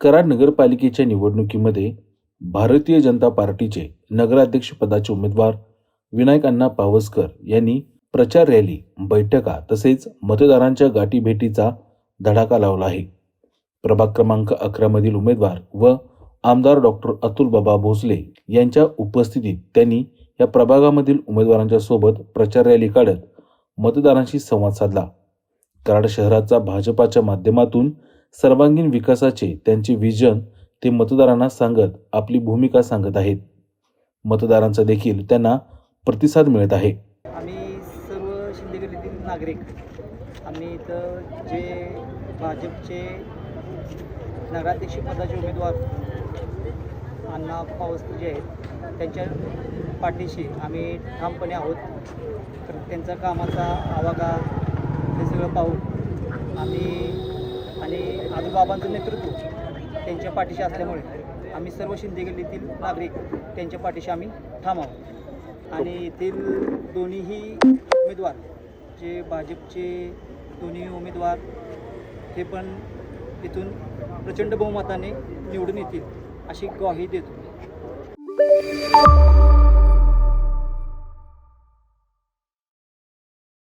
कराड नगरपालिकेच्या निवडणुकीमध्ये भारतीय जनता पार्टीचे नगराध्यक्षपदाचे उमेदवार विनायक अण्णा पावसकर यांनी प्रचार रॅली बैठका तसेच मतदारांच्या गाठीभेटीचा धडाका लावला आहे. प्रभाग क्रमांक अकरामधील उमेदवार व आमदार डॉक्टर अतुल बाबा भोसले यांच्या उपस्थितीत त्यांनी या प्रभागामधील उमेदवारांच्या सोबत प्रचार रॅली काढत मतदारांशी संवाद साधला. कराड शहराचा भाजपाच्या माध्यमातून सर्वांगीण विकासाचे त्यांचे विजन ते मतदारांना सांगत आपली भूमिका सांगत आहेत. मतदारांचा देखील त्यांना प्रतिसाद मिळत आहे. आम्ही सर्व शिंदे गल्लीतील नागरिक आम्ही इथं जे भाजपचे नगराध्यक्ष पदाचे उमेदवार अण्णा पावसकर जे आहेत त्यांच्या पाठीशी आम्ही ठामपणे आहोत. तर त्यांचा कामाचा आवाका हे सगळं पाहून आम्ही आणि आजूबाबांचं नेतृत्व त्यांच्या पाठीशी असल्यामुळे आम्ही सर्व शिंदे गल्लीतील नागरिक त्यांच्या पाठीशी आम्ही ठाम आणि येथील दोन्हीही उमेदवार जे भाजपचे दोन्ही उमेदवार हे पण इथून प्रचंड बहुमताने निवडून येतील अशी ग्वाही देतो.